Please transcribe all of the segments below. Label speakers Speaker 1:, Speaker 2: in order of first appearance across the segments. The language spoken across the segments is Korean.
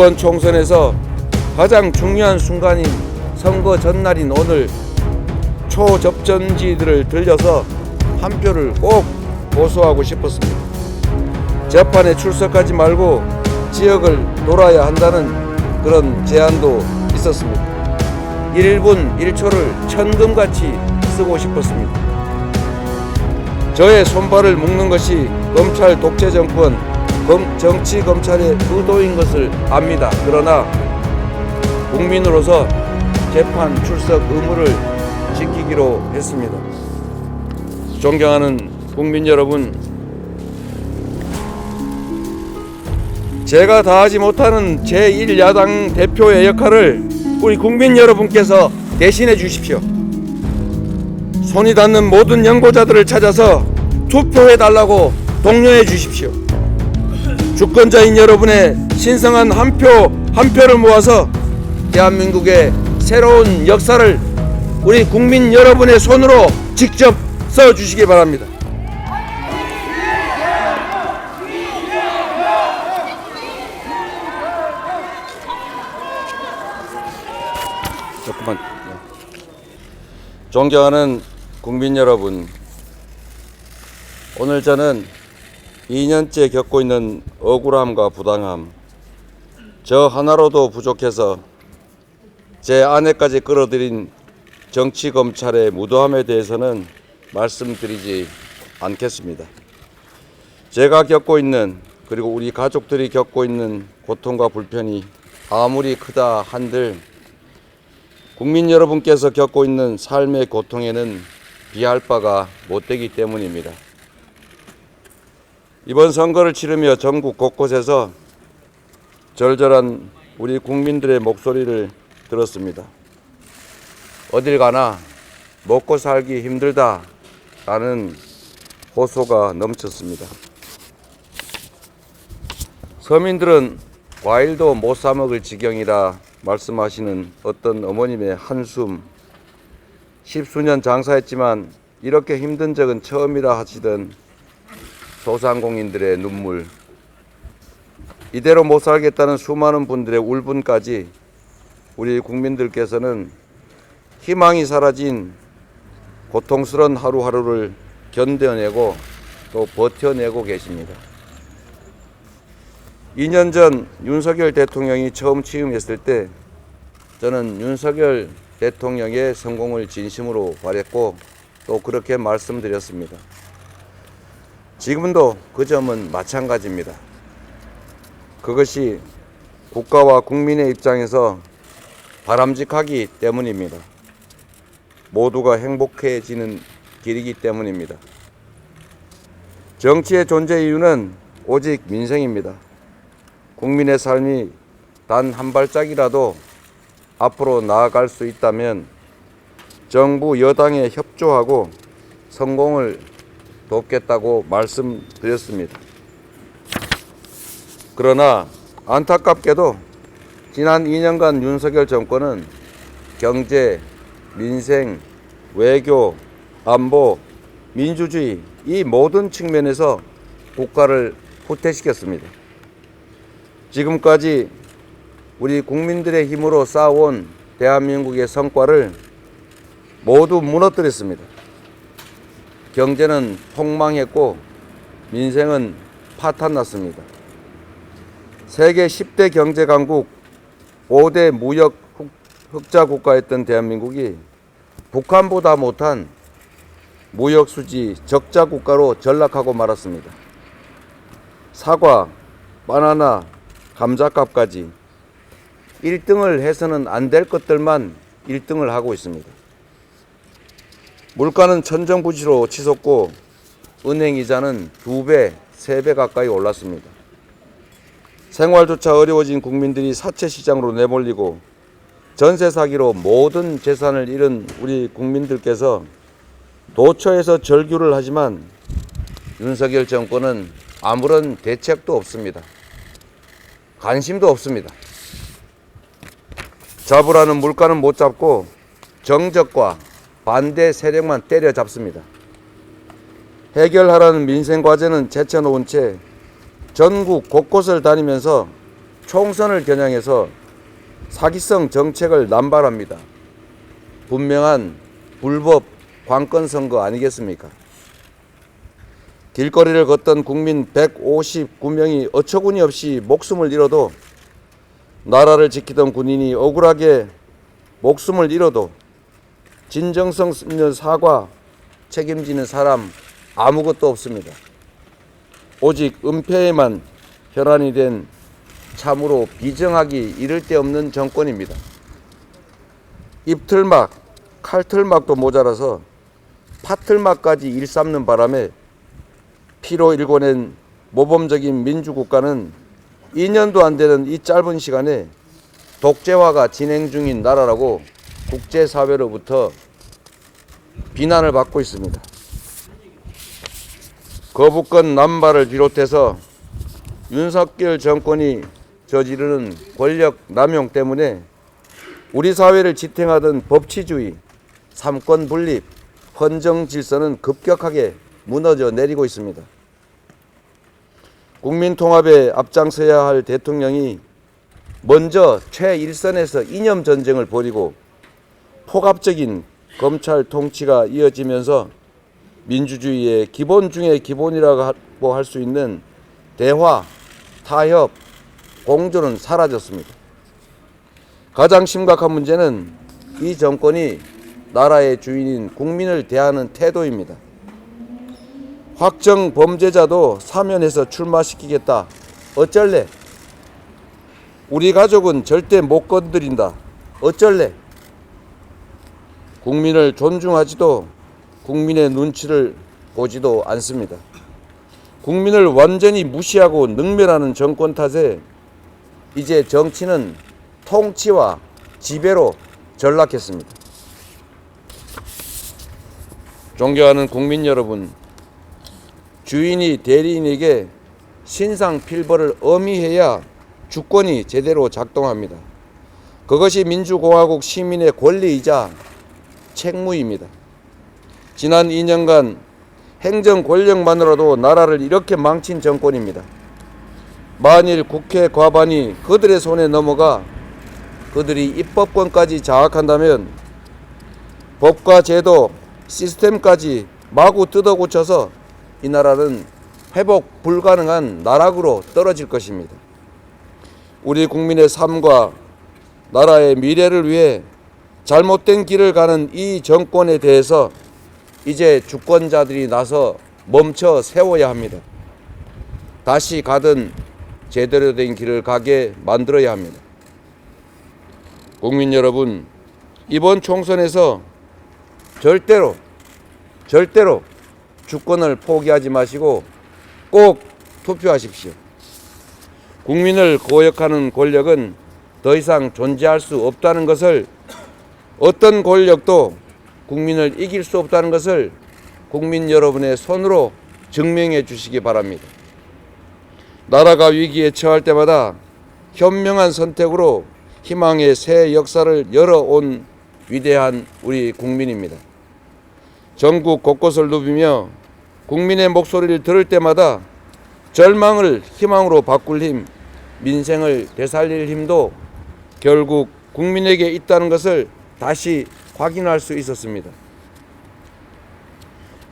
Speaker 1: 이번 총선에서 가장 중요한 순간인 선거 전날인 오늘 초접전지들을 들려서 한 표를 꼭 고소하고 싶었습니다. 재판에 출석하지 말고 지역을 돌아야 한다는 그런 제안도 있었습니다. 1분 1초를 천금같이 쓰고 싶었습니다. 저의 손발을 묶는 것이 검찰 독재 정권, 검- 정치 검찰의 의도인 것을 압니다. 그러나 국민으로서 재판 출석 의무를 지키기로 했습니다. 존경하는 국민 여러분, 제가 다하지 못하는 제1야당 대표의 역할을 우리 국민 여러분께서 대신해 주십시오. 손이 닿는 모든 연고자들을 찾아서 투표해 달라고 독려해 주십시오. 주권자인 여러분의 신성한 한표한 표를 모아서 대한민국의 새로운 역사를 우리 국민 여러분의 손으로 직접 써 주시기 바랍니다. 조금만. 존경하는 국민 여러분, 오늘 저는 2년째 겪고 있는 억울함과 부당함, 저 하나로도 부족해서 제 아내까지 끌어들인 정치 검찰의 무도함에 대해서는 말씀드리지 않겠습니다. 제가 겪고 있는 그리고 우리 가족들이 겪고 있는 고통과 불편이 아무리 크다 한들 국민 여러분께서 겪고 있는 삶의 고통에는 비할 바가 못 되기 때문입니다. 이번 선거를 치르며 전국 곳곳에서 절절한 우리 국민들의 목소리를 들었습니다. 어딜 가나 먹고 살기 힘들다 라는 호소가 넘쳤습니다. 서민들은 과일도 못 사 먹을 지경이라 말씀하시는 어떤 어머님의 한숨, 십수년 장사했지만 이렇게 힘든 적은 처음이라 하시던 소상공인들의 눈물, 이대로 못 살겠다는 수많은 분들의 울분까지 우리 국민들께서는 희망이 사라진 고통스러운 하루하루를 견뎌내고 또 버텨내고 계십니다. 2년 전 윤석열 대통령이 처음 취임했을 때 저는 윤석열 대통령의 성공을 진심으로 바랬고 또 그렇게 말씀드렸습니다. 지금도 그 점은 마찬가지입니다. 그것이 국가와 국민의 입장에서 바람직하기 때문입니다. 모두가 행복해지는 길이기 때문입니다. 정치의 존재 이유는 오직 민생입니다. 국민의 삶이 단 한 발짝이라도 앞으로 나아갈 수 있다면 정부 여당에 협조하고 성공을 돕겠다고 말씀드렸습니다. 그러나 안타깝게도 지난 2년간 윤석열 정권은 경제, 민생, 외교, 안보, 민주주의 이 모든 측면에서 국가를 후퇴시켰습니다. 지금까지 우리 국민들의 힘으로 쌓아온 대한민국의 성과를 모두 무너뜨렸습니다. 경제는 폭망했고 민생은 파탄났습니다. 세계 10대 경제 강국 5대 무역 흑- 흑자 국가였던 대한민국이 북한보다 못한 무역 수지 적자 국가로 전락하고 말았습니다. 사과, 바나나, 감자값까지 1등을 해서는 안 될 것들만 1등을 하고 있습니다. 물가는 천정부지로 치솟고 은행 이자는 두 배, 세배 가까이 올랐습니다. 생활조차 어려워진 국민들이 사채 시장으로 내몰리고 전세 사기로 모든 재산을 잃은 우리 국민들께서 도처에서 절규를 하지만 윤석열 정권은 아무런 대책도 없습니다. 관심도 없습니다. 잡으라는 물가는 못 잡고 정적과 반대 세력만 때려잡습니다. 해결하라는 민생 과제는 제쳐놓은 채 전국 곳곳을 다니면서 총선을 겨냥해서 사기성 정책을 남발합니다. 분명한 불법 관건 선거 아니겠습니까? 길거리를 걷던 국민 159명이 어처구니 없이 목숨을 잃어도 나라를 지키던 군인이 억울하게 목숨을 잃어도 진정성 있는 사과 책임지는 사람 아무것도 없습니다. 오직 은폐에만 혈안이 된 참으로 비정하기 이를 데 없는 정권입니다. 입틀막, 칼틀막도 모자라서 파틀막까지 일삼는 바람에 피로 일궈낸 모범적인 민주국가는 2년도 안 되는 이 짧은 시간에 독재화가 진행 중인 나라라고 국제사회로부터 비난을 받고 있습니다. 거부권 남발을 비롯해서 윤석열 정권이 저지르는 권력 남용 때문에 우리 사회를 지탱하던 법치주의, 삼권 분립, 헌정 질서는 급격하게 무너져 내리고 있습니다. 국민 통합에 앞장서야 할 대통령이 먼저 최일선에서 이념 전쟁을 벌이고 포갑적인 검찰 통치가 이어지면서 민주주의의 기본 중의 기본이라고 할 수 있는 대화, 타협, 공존은 사라졌습니다. 가장 심각한 문제는 이 정권이 나라의 주인인 국민을 대하는 태도입니다. 확정 범죄자도 사면해서 출마시키겠다. 어쩔래? 우리 가족은 절대 못 건드린다. 어쩔래? 국민을 존중하지도 국민의 눈치를 보지도 않습니다. 국민을 완전히 무시하고 능멸하는 정권 탓에 이제 정치는 통치와 지배로 전락했습니다. 존경하는 국민 여러분, 주인이 대리인에게 신상 필벌을 엄의해야 주권이 제대로 작동합니다. 그것이 민주공화국 시민의 권리이자 책무입니다. 지난 2년간 행정 권력만으로도 나라를 이렇게 망친 정권입니다. 만일 국회 과반이 그들의 손에 넘어가 그들이 입법권까지 장악한다면 법과 제도, 시스템까지 마구 뜯어고쳐서 이 나라는 회복 불가능한 나락으로 떨어질 것입니다. 우리 국민의 삶과 나라의 미래를 위해 잘못된 길을 가는 이 정권에 대해서 이제 주권자들이 나서 멈춰 세워야 합니다. 다시 가든 제대로 된 길을 가게 만들어야 합니다. 국민 여러분, 이번 총선에서 절대로 절대로 주권을 포기하지 마시고 꼭 투표하십시오. 국민을 고역하는 권력은 더 이상 존재할 수 없다는 것을 어떤 권력도 국민을 이길 수 없다는 것을 국민 여러분의 손으로 증명해 주시기 바랍니다. 나라가 위기에 처할 때마다 현명한 선택으로 희망의 새 역사를 열어온 위대한 우리 국민입니다. 전국 곳곳을 누비며 국민의 목소리를 들을 때마다 절망을 희망으로 바꿀 힘, 민생을 되살릴 힘도 결국 국민에게 있다는 것을 다시 확인할 수 있었습니다.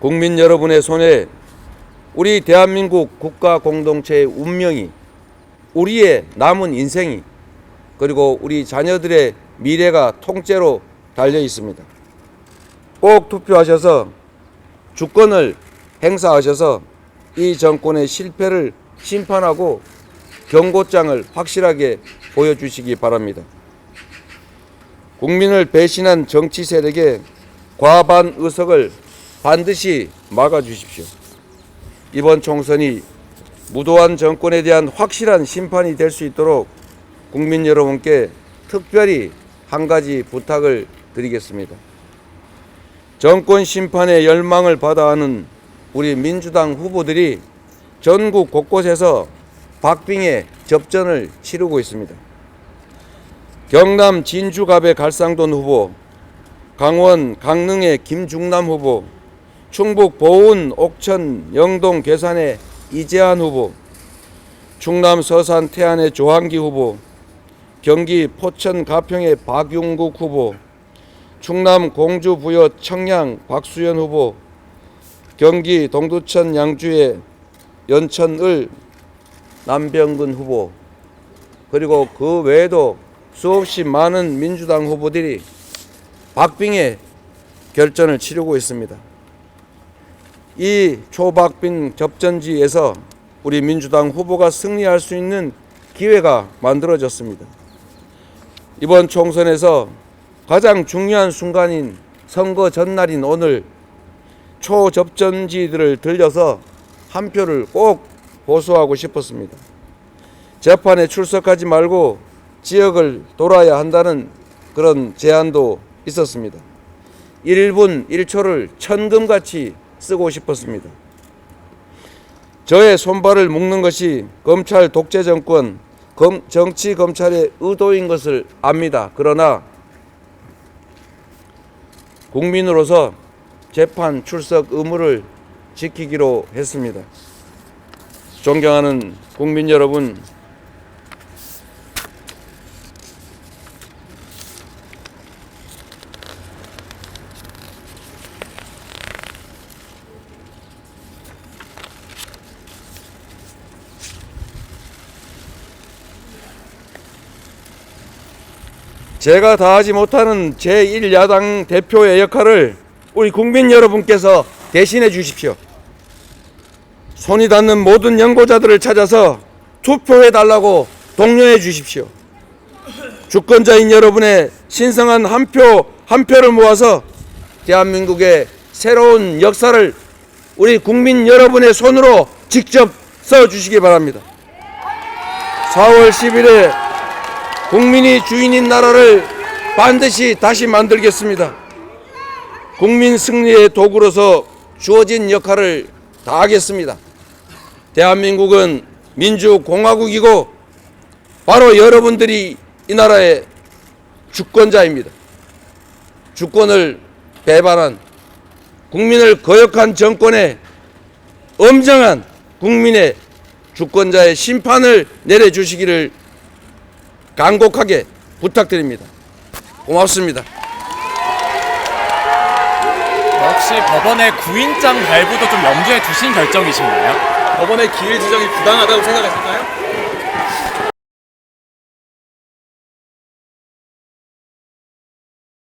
Speaker 1: 국민 여러분의 손에 우리 대한민국 국가 공동체의 운명이 우리의 남은 인생이 그리고 우리 자녀들의 미래가 통째로 달려 있습니다. 꼭 투표하셔서 주권을 행사하셔서 이 정권의 실패를 심판하고 경고장을 확실하게 보여주시기 바랍니다. 국민을 배신한 정치 세력의 과반 의석을 반드시 막아 주십시오. 이번 총선이 무도한 정권에 대한 확실한 심판이 될 수 있도록 국민 여러분께 특별히 한 가지 부탁을 드리겠습니다. 정권 심판의 열망을 받아하는 우리 민주당 후보들이 전국 곳곳에서 박빙의 접전을 치르고 있습니다. 경남 진주갑의 갈상돈 후보, 강원 강릉의 김중남 후보, 충북 보은 옥천 영동 괴산의 이재한 후보, 충남 서산 태안의 조한기 후보, 경기 포천 가평의 박용국 후보, 충남 공주 부여 청양 박수현 후보, 경기 동두천 양주의 연천을 남병근 후보, 그리고 그 외에도 수없이 많은 민주당 후보들이 박빙의 결전을 치르고 있습니다. 이 초박빙 접전지에서 우리 민주당 후보가 승리할 수 있는 기회가 만들어졌습니다. 이번 총선에서 가장 중요한 순간인 선거 전날인 오늘 초접전지들을 들려서 한 표를 꼭 보수하고 싶었습니다. 재판에 출석하지 말고 지역을 돌아야 한다는 그런 제안도 있었습니다. 1분 1초를 천금같이 쓰고 싶었습니다. 저의 손발을 묶는 것이 검찰 독재 정권, 검, 정치 검찰의 의도인 것을 압니다. 그러나 국민으로서 재판 출석 의무를 지키기로 했습니다. 존경하는 국민 여러분, 제가 다하지 못하는 제1야당 대표의 역할을 우리 국민 여러분께서 대신해 주십시오. 손이 닿는 모든 연고자들을 찾아서 투표해 달라고 독려해 주십시오. 주권자인 여러분의 신성한 한 표 한 표를 모아서 대한민국의 새로운 역사를 우리 국민 여러분의 손으로 직접 써 주시기 바랍니다. 4월 10일에 국민이 주인인 나라를 반드시 다시 만들겠습니다. 국민 승리의 도구로서 주어진 역할을 다하겠습니다. 대한민국은 민주공화국이고 바로 여러분들이 이 나라의 주권자입니다. 주권을 배반한 국민을 거역한 정권에 엄정한 국민의 주권자의 심판을 내려주시기를 간곡하게 부탁드립니다. 고맙습니다.
Speaker 2: 혹시 법원의 구인장 발부도 좀 염두에 두신 결정이신가요?
Speaker 3: 법원의 기일 지정이 부당하다고 생각하실까요?